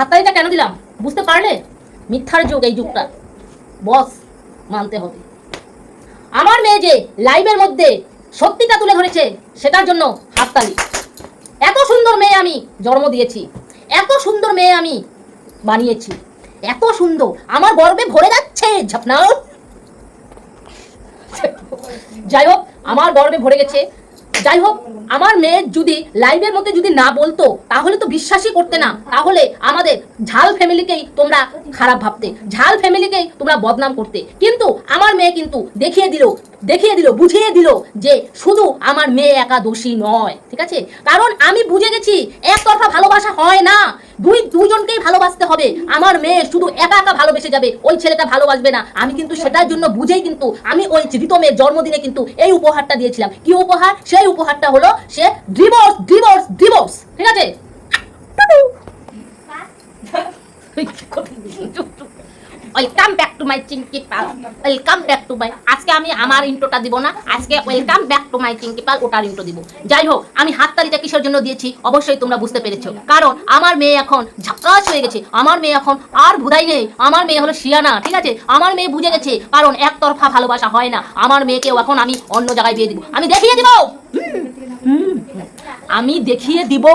হাততালিটা কেন দিলাম? বুঝতে পারলে? মিথ্যার যুগ এই যুগটা। বস, মানতে হবে। আমার মেয়ে যে লাইভের মধ্যে সত্যিটা তুলে ধরেছে, সেটার জন্য হাততালি। এত সুন্দর মেয়ে আমি জন্ম দিয়েছি। এত সুন্দর মেয়ে আমি বানিয়েছি। এত সুন্দর। আমার গর্বে ভরে যাচ্ছে ঝাপনাও যাই হোক, আমার গর্বে ভরে গেছে। যাই হোক আমার মেয়ে যদি লাইভের মধ্যে যদি না বলতো, তাহলে তো বিশ্বাসই করতে না। তাহলে আমাদের ঝাল ফ্যামিলিকেই তোমরা খারাপ ভাবতে, ঝাল ফ্যামিলিকেই তোমরা বদনাম করতে। কিন্তু আমার মেয়ে কিন্তু দেখিয়ে দিল দেখিয়ে দিল বুঝিয়ে দিল যে শুধু আমার মেয়ে একা দোষী নয় ঠিক আছে? কারণ আমি বুঝে গেছি একতরফা ভালোবাসা হয় না দুই দুজনকেই ভালোবাসতে হবে। আমার মেয়ে শুধু একা একা ভালোবেসে যাবে ওই ছেলেটা ভালোবাসবে না। আমি কিন্তু সেটার জন্য বুঝেই কিন্তু আমি ওই রিতমের জন্মদিনে কিন্তু এই উপহারটা দিয়েছিলাম। কি উপহার? সেই উপহারটা হলো সে ডিভোর্স ডিভোর্স ডিভোর্স ঠিক আছে? Welcome back to my Chinki Pal welcome back to my আজকে আমি আমার ইন্ট্রোটা দিব না। আজকে welcome back to my Chinki Pal ওটার ইন্ট্রো দিব। যাই হোক আমি হাততালিটা কিসের জন্য দিয়েছি? অবশ্যই তোমরা বুঝতে পেরেছ। কারণ আমার মেয়ে এখন ঝাক্কাস হয়ে গেছে। আমার মেয়ে এখন আর ভুদাই নেই। আমার মেয়ে হলো শিয়ানা ঠিক আছে? আমার মেয়ে বুঝে গেছে। কারণ একতরফা ভালোবাসা হয় না। আমার মেয়েকেও এখন আমি অন্য জায়গায় বিয়ে দিব। আমি দেখিয়ে দিব! আমি দেখিয়ে দিব।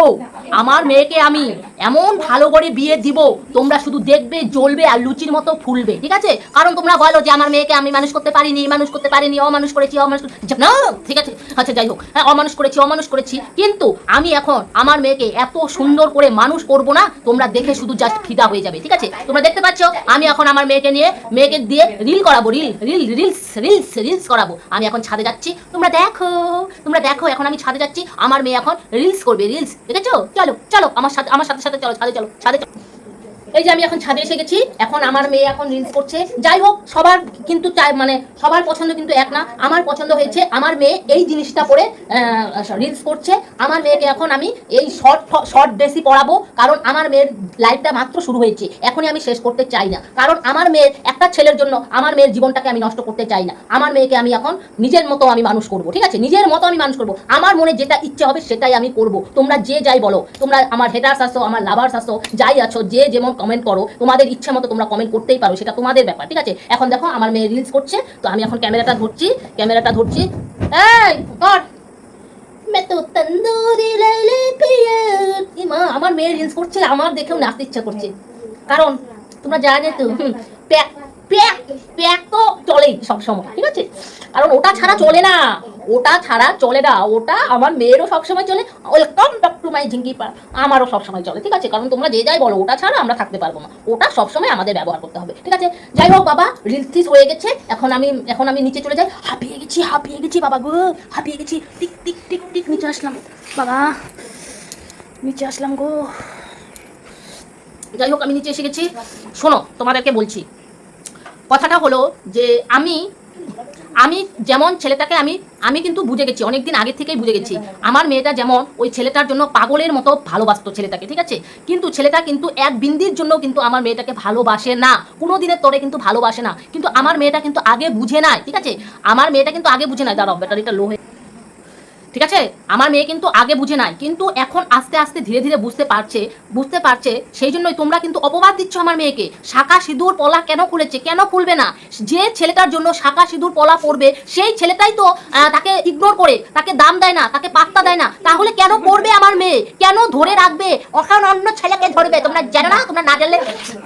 আমার মেয়েকে আমি এমন ভালো করে বিয়ে দিব, তোমরা শুধু দেখবে, জ্বলবে আর লুচির মতো ফুলবে, ঠিক আছে? কারণ তোমরা বলো যে আমার মেয়েকে আমি মানুষ করতে পারিনি, মানুষ করতে পারিনি, অমানুষ করেছি, অমানুষ না, ঠিক আছে। আচ্ছা যাই হোক। হ্যাঁ অমানুষ করেছি অমানুষ করেছি। কিন্তু আমি এখন আমার মেয়েকে এত সুন্দর করে মানুষ করব না, তোমরা দেখে শুধু জাস্ট ফিদা হয়ে যাবে, ঠিক আছে? তোমরা দেখতে পাচ্ছ, আমি এখন আমার মেয়েকে নিয়ে, মেয়েকে দিয়ে রিল করাবো reel reel reels reels reels করাবো। আমি এখন ছাদে যাচ্ছি। তোমরা দেখো তোমরা দেখো, এখন আমি ছাদে যাচ্ছি। আমার মেয়ে এখন রিলস করবে রিলস দেখেছ? চলো চলো, আমার সাথে আমার সাথে সাথে চলো ছাদে চলো ছাদে চলো এই যে আমি এখন ছাদে এসে গেছি, এখন আমার মেয়ে এখন রিলস করছে। যাই হোক, সবার কিন্তু চাই মানে সবার পছন্দ কিন্তু এক না। আমার পছন্দ হয়েছে আমার মেয়ে এই জিনিসটা পরে রিলস করছে। আমার মেয়েকে এখন আমি এই শর্ট শর্ট ড্রেসই পরাবো, কারণ আমার মেয়ের লাইফটা মাত্র শুরু হয়েছে। এখনই আমি শেষ করতে চাই না। কারণ আমার মেয়ের একটা ছেলের জন্য আমার মেয়ের জীবনটাকে আমি নষ্ট করতে চাই না। আমার মেয়েকে আমি এখন নিজের মতো আমি মানুষ করব, ঠিক আছে? নিজের মতো আমি মানুষ করব। আমার মনে যেটা ইচ্ছে হবে সেটাই আমি করব। তোমরা যে যাই বলো, তোমরা আমার হেটার্স আসো, আমার লাভার্স আসো, যাই আছো, যে যেমন কমেন্ট করো। তোমাদের ইচ্ছা মতো তোমরা কমেন্ট করতেই পারো, সেটা তোমাদের ব্যাপার, ঠিক আছে? এখন দেখো, আমার মেয়ে রিলস করছে, তো আমি এখন ক্যামেরাটা ধরছি ক্যামেরাটা ধরছি। আমার মেয়ে রিলস করছে, আমার দেখেও নাচতে ইচ্ছা করছে। কারণ, তোমরা জানো তো প্যাক প্যাক প্যাক তো চলেই সবসময়, ঠিক আছে? কারণ ওটা ছাড়া চলে না। ওটা ছাড়া চলে না, ওটা আমার মেয়েরও সবসময় চলে। Welcome back to my Jhinki Par আমারও সবসময় চলে, ঠিক আছে? কারণ তোমরা যে যাই বলো, ওটা ছাড়া আমরা থাকতে পারব না। ওটা সবসময় আমাদের ব্যবহার করতে হবে, ঠিক আছে? যাই হোক বাবা রিলস টিস হয়ে গেছে। এখন আমি এখন আমি নিচে চলে যাই। হাঁপিয়ে গেছি হাঁপিয়ে গেছি বাবা গো, হাঁপিয়ে গেছি। টিক টিক টিক টিক, নিচে আসলাম। বাবা, নিচে আসলাম গো। যাই হোক, আমি নিচে এসে গেছি। শোনো, তোমাদেরকে বলছি। কথাটা হলো যে আমি আমি যেমন ছেলেটাকে আমি আমি কিন্তু বুঝে গেছি, অনেকদিন আগে থেকেই বুঝে গেছি। আমার মেয়েটা যেমন ওই ছেলেটার জন্য পাগলের মতো ভালোবাসতো ছেলেটাকে, ঠিক আছে? কিন্তু ছেলেটা কিন্তু এক বিন্দির জন্য কিন্তু আমার মেয়েটাকে ভালোবাসে না। কোনো দিনের তরে কিন্তু ভালোবাসে না। কিন্তু আমার মেয়েটা কিন্তু আগে বুঝে নাই, ঠিক আছে? আমার মেয়েটা কিন্তু আগে বুঝে নাই। দাঁড়াও, ব্যাটারিটা লো হয়ে ঠিক আছে? আমার মেয়ে কিন্তু আগে বুঝে নাই, কিন্তু এখন আস্তে আস্তে ধীরে ধীরে বুঝতে পারছে বুঝতে পারছে, সেই জন্যই তোমরা কিন্তু অপবাদ দিচ্ছ আমার মেয়েকে। শাখা সিঁদুর পলা কেন খুলেছে? কেন খুলবে না? যে ছেলেটার জন্য শাখা সিঁদুর পলা পড়বে, সেই ছেলেটাই তো তাকে ইগনোর করে, তাকে দাম দেয় না, তাকে পাত্তা দেয় না। তাহলে কেন পড়বে আমার মেয়ে? কেন ধরে রাখবে? এখন অন্য ছেলেকে ধরবে। তোমরা জানো না? তোমরা না জানলে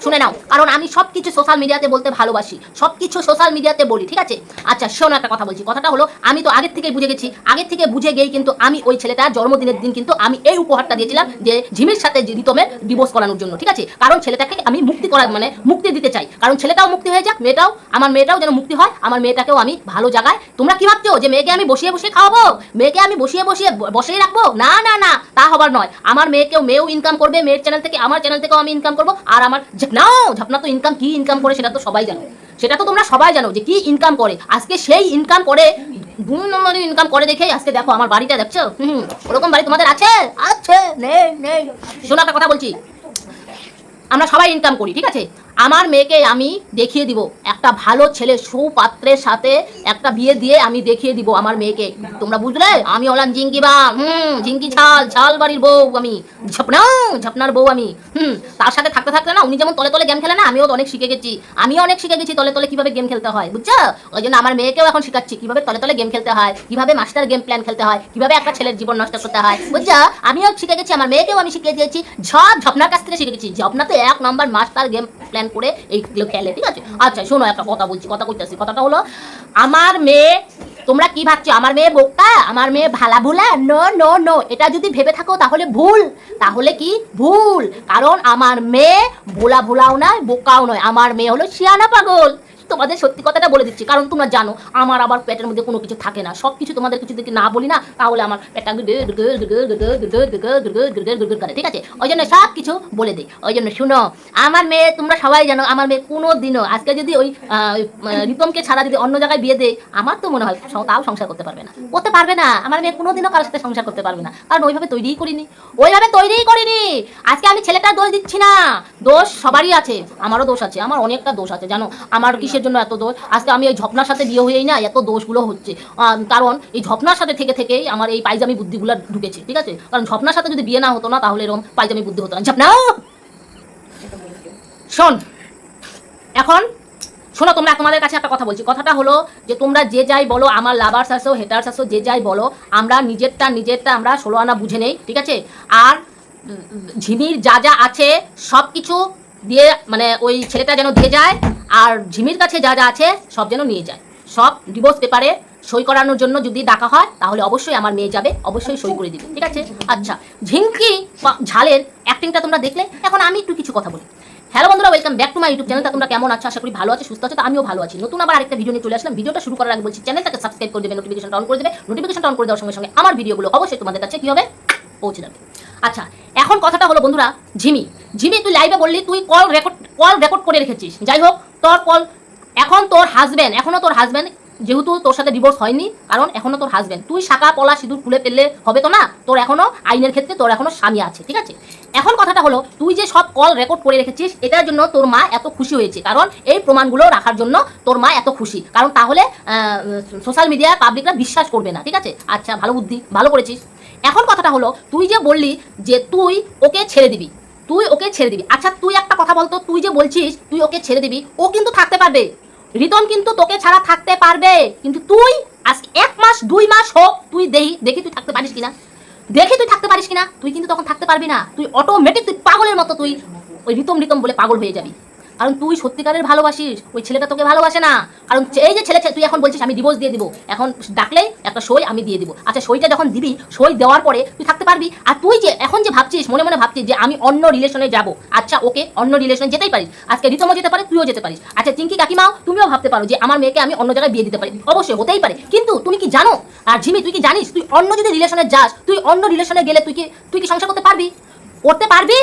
শুনে নাও। কারণ আমি সব কিছু সোশ্যাল মিডিয়াতে বলতে ভালোবাসি। সব কিছু সোশ্যাল মিডিয়াতে বলি, ঠিক আছে? আচ্ছা শোনো একটা কথা বলছি। কথাটা হলো, আমি তো আগের থেকেই বুঝে গেছি। আগের থেকে বুঝে গিয়েই কিন্তু আমি ওই ছেলেটার জন্মদিনের দিন কিন্তু আমি এই উপহারটা দিয়েছিলাম যে ঝিমির সাথে রিতমের ডিভোর্স করানোর জন্য, ঠিক আছে? কারণ ছেলেটাকে আমি মুক্তি করার মানে মুক্তি দিতে চাই। কারণ ছেলেটাও মুক্তি হয়ে যাক, মেয়েটাও, আমার মেয়েটাও যেন মুক্তি হয়, আমার মেয়েটাকেও আমি ভালো জায়গায়, তোমরা কি ভাবছ যে মেয়েকে আমি বসিয়ে বসিয়ে খাওয়াবো? মেয়েকে আমি বসিয়ে বসিয়ে ব- বসিয়ে রাখব? না না না, তা হবার নয়। আমার মেয়েকেও মেয়েও ইনকাম করবে, মেয়ের চ্যানেল থেকে আমার চ্যানেল থেকেও আমি ইনকাম করব, আর আমার ঝাপনাও ঝাপনা তো ইনকাম কি ইনকাম করে সেটা তো সবাই জানো। সেটা তো তোমরা সবাই জানো যে কি ইনকাম করে। আজকে সেই ইনকাম করে দুই নম্বরের ইনকাম করে দেখেই আজকে দেখো আমার বাড়িটা, দেখছ? হুম ওরকম বাড়ি তোমাদের আছে? আছে, নেই নেই। শোনো একটা কথা বলছি। আমরা সবাই ইনকাম করি, ঠিক আছে? আমার মেয়েকে আমি দেখিয়ে দিব। একটা ভালো ছেলে সুপাত্রের সাথে একটা বিয়ে দিয়ে আমি দেখিয়ে দিব আমার মেয়েকে। তোমরা বুঝলে? আমি হলাম জিঙ্কি বা হুম জিঙ্কি ঝাল ঝাল বাড়ির বউ আমি, ঝপনা, ঝপনার বউ আমি, হুম, তার সাথে থাকতে থাকতে না, উনি যেমন তলে তলে গেম খেলে না, আমিও অনেক শিখে গেছি। আমিও অনেক শিখে গেছি তলে তলে কীভাবে গেম খেলতে হয়, বুঝছ? ওই জন্য আমার মেয়েকেও এখন শেখাচ্ছি কীভাবে তলে তলে গেম খেলতে হয়, কীভাবে মাস্টার গেম প্ল্যান খেলতে হয়, কীভাবে একটা ছেলের জীবন নষ্ট করতে হয়, বুঝছ? আমিও শিখে গেছি, আমার মেয়েকেও আমি শিখে দিয়েছি, ঝপ, ঝপনার কাছ থেকে শিখে গেছি। ঝপনা তো এক নম্বর মাস্টার গেম প্ল্যান করে এইগুলো খেলে, ঠিক আছে? আচ্ছা শোনো একটা কথা বলছি, কথা কইতেছি। কথাটা হলো, আমার মেয়ে, তোমরা কি ভাবছ? আমার মেয়ে বোকা? আমার মেয়ে ভালা ভুলা? No no no. এটা যদি ভেবে থাকো তাহলে ভুল। তাহলে কি? ভুল। কারণ আমার মেয়ে ভোলা ভোলাও নয়, বোকাও নয়। আমার মেয়ে হলো শিয়ানা পাগল। তোমাদের সত্যি কথাটা বলে দিচ্ছি, কারণ তোমরা জানো, আমার আবার পেটের মধ্যে কোনো কিছু থাকে না। সব কিছু তোমাদের কিছু যদি না বলি না, তাহলে আমার পেটটা করে, ঠিক আছে? ওই জন্য সব কিছু বলে দিই ওই জন্য শুনো, আমার মেয়ে, তোমরা সবাই জানো, আমার মেয়ে কোনো দিনও আজকে যদি ওই রিতমকে ছাড়া যদি অন্য জায়গায় বিয়ে দেয়, আমার তো মনে হয় তাও সংসার করতে পারবে না। করতে পারবে না, আমার মেয়ে কোনোদিনও কারোর সাথে সংসার করতে পারবে না, কারণ ওইভাবে তৈরিই করিনি, ওইভাবে তৈরিই করিনি। আজকে আমি ছেলেটার দোষ দিচ্ছি না, দোষ সবারই আছে, আমারও দোষ আছে, আমার অনেকটা দোষ আছে, জানো? আমার কিসের জন্য এত দোষ। আজকে আমি এই ঝপনার সাথে বিয়ে হয়েই না, এত দোষগুলো হচ্ছে। কারণ এই ঝপনার সাথে থেকে থেকেই আমার এই পাইজামি বুদ্ধিগুলো ঢুকেছে, ঠিক আছে? কারণ ঝপনার সাথে যদি বিয়ে না হতো না, তাহলে এরকম পাইজামি বুদ্ধি হতো না। ঝপনা! শোন, এখন শোনো, তোমরা তোমাদের কাছে একটা কথা বলছি। কথাটা হলো যে, তোমরা যে যাই বলো, আমার লাভার্স আসো হেটার্স আসো যে যাই বলো, আমরা নিজেরটা নিজেরটা, আমরা ষোলো আনা বুঝে নেই, ঠিক আছে? আর ঝিমির যা যা আছে সব কিছু দিয়ে মানে ওই ছেলেটা যেন দিয়ে যায় আর ঝিমির কাছে যা যা আছে সব যেন নিয়ে যায়। সব ডিভোর্স পেপারে সই করানোর জন্য যদি ডাকা হয়, তাহলে অবশ্যই আমার মেয়ে যাবে, অবশ্যই সই করে দিবে, ঠিক আছে? আচ্ছা ঝিঙ্কি ঝালের অ্যাক্টিংটা তোমরা দেখলে, এখন আমি একটু কিছু কথা বলি। হ্যালো বন্ধুরা welcome back to my YouTube চ্যানেলটা তোমরা কেমন আছো? আশা করি ভালো আছো, সুস্থ আছো, তো আমিও ভালো আছি। নতুন আবার আরেকটা ভিডিও নিয়ে চলে আসলাম। ভিডিওটা শুরু করার আগে বলছি চ্যানেলটাকে সাবস্ক্রাইব করে দেবে নোটিফিকেশন অন করে দেবে। নোটিফিকেশন অন করে দেওয়ার সঙ্গে সঙ্গে আমার ভিডিওগুলো অবশ্যই তোমাদের কাছে কি হবে? পৌঁছে যাবে। আচ্ছা এখন কথাটা হলো বন্ধুরা, ঝিমি। ঝিমি, তুই লাইভে বললি, তুই কল রেকর্ড কল রেকর্ড করে রেখেছিস। যাই হোক তোর কল এখন তোর হাজব্যান্ড এখনও তোর হাজবেন্ড যেহেতু তোর সাথে ডিভোর্স হয়নি, কারণ এখনও তোর হাজবেন্ড তুই শাখা, পলা, সিঁদুর খুলে ফেললে হবে তো না? তোর এখনও আইনের ক্ষেত্রে তোর এখনও স্বামী আছে, ঠিক আছে? এখন কথাটা হলো, তুই যে সব কল রেকর্ড করে রেখেছিস, এটার জন্য তোর মা এত খুশি হয়েছে। কারণ এই প্রমাণগুলো রাখার জন্য তোর মা এত খুশি। কারণ তাহলে সোশ্যাল মিডিয়ায় পাবলিকরা বিশ্বাস করবে না, ঠিক আছে? আচ্ছা ভালো বুদ্ধি, ভালো করেছিস। এখন কথাটা হলো, তুই যে বললি যে তুই ওকে ছেড়ে দিবি তুই ওকে ছেড়ে দিবি। আচ্ছা তুই একটা কথা বলতো, তুই যে বলছিস, তুই ওকে ছেড়ে দিবি, ও কিন্তু থাকতে পারবে। রিতম কিন্তু তোকে ছাড়া থাকতে পারবে। কিন্তু তুই আজ এক মাস, দুই মাস হোক, তুই দেখি দেখি তুই থাকতে পারিস কিনা। দেখি তুই থাকতে পারিস কিনা। তুই কিন্তু তখন থাকতে পারবি না। তুই অটোমেটিক তুই পাগলের মতো তুই ওই রিতম রিতম বলে পাগল হয়ে যাবি। কারণ তুই সত্যিকারের ভালোবাসিস, ওই ছেলেটা তোকে ভালোবাসে না। কারণ এই যে ছেলে তুই এখন বলছিস আমি ডিভোর্স দিয়ে দিব। এখন ডাকলেই একটা সই আমি দিয়ে দিব। আচ্ছা সইটা যখন দিবি, সই দেওয়ার পরে তুই থাকতে পারবি। আর তুই যে এখন যে ভাবছিস, মনে মনে ভাবছিস যে আমি অন্য রিলেশনে যাব। আচ্ছা ওকে অন্য রিলেশনে যেতেই পারিস। আজকে রিতমও যেতে পারে, তুইও যেতে পারিস। আচ্ছা চিঙ্কি কাকিমাও, তুমিও ভাবতে পারো যে আমার মেয়েকে আমি অন্য জায়গায় বিয়ে দিতে পারি। অবশ্যই, হতেই পারে। কিন্তু তুমি কি জানো? আর ঝিমি তুই কি জানিস? তুই অন্য যদি রিলেশনে যাস, তুই অন্য রিলেশনে গেলে তুই কি তুই কি সংসার করতে পারবি? করতে পারবি?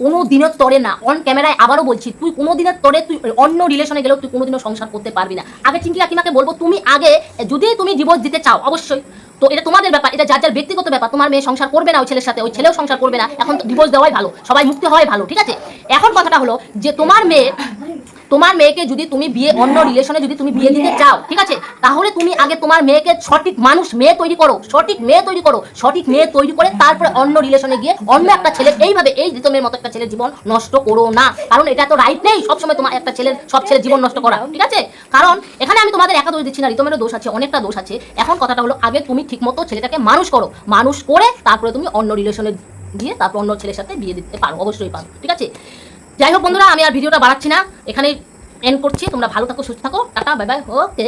কোনো দিনের তরে না অন ক্যামেরায় আবারও বলছি, তুই কোনো দিনের তরে, তুই অন্য রিলেশনে গেলেও তুই কোনোদিনও সংসার করতে পারবি না। আগে চিনকি কাকিমাকে বলব, তুমি আগে, যদি তুমি ডিভোর্স দিতে চাও, অবশ্যই। তো এটা তোমাদের ব্যাপার, এটা যার যার ব্যক্তিগত ব্যাপার, তোমার মেয়ে সংসার করবে না ওই ছেলের সাথে, ওই ছেলেও সংসার করবে না, এখন ডিভোর্স দেওয়াই ভালো, সবাই মুক্তি হওয়াই ভালো, ঠিক আছে? এখন কথাটা হলো যে তোমার মেয়ে তোমার মেয়েকে যদি তুমি বিয়ে, অন্য রিলেশনে যদি তুমি বিয়ে দিতে চাও, ঠিক আছে? তাহলে তুমি আগে তোমার মেয়েকে সঠিক মানুষ মেয়ে তৈরি করো, সঠিক মেয়ে তৈরি করো, সঠিক মেয়ে তৈরি করে তারপরে অন্য রিলেশনে গিয়ে অন্য একটা ছেলে, এইভাবে এই রিতমের মতো একটা ছেলের জীবন নষ্ট করো না। কারণ এটা তো রাইট নেই সবসময় তোমার একটা ছেলের, সব ছেলের জীবন নষ্ট করা, ঠিক আছে? কারণ এখানে আমি তোমাদের একা দোষ দিচ্ছি না রিতমেরও দোষ আছে, অনেকটা দোষ আছে। এখন কথাটা হলো, আগে তুমি ঠিকমতো ছেলেটাকে মানুষ করো, মানুষ করে তারপরে তুমি অন্য রিলেশনে গিয়ে তারপর অন্য ছেলের সাথে বিয়ে দিতে পারো, অবশ্যই পারো, ঠিক আছে? যাই হোক বন্ধুরা, আমি আর ভিডিওটা বাড়াচ্ছি না। এখানে এন্ড করছি। তোমরা ভালো থাকো, সুস্থ থাকো। টাটা, বাই বাই, ওকে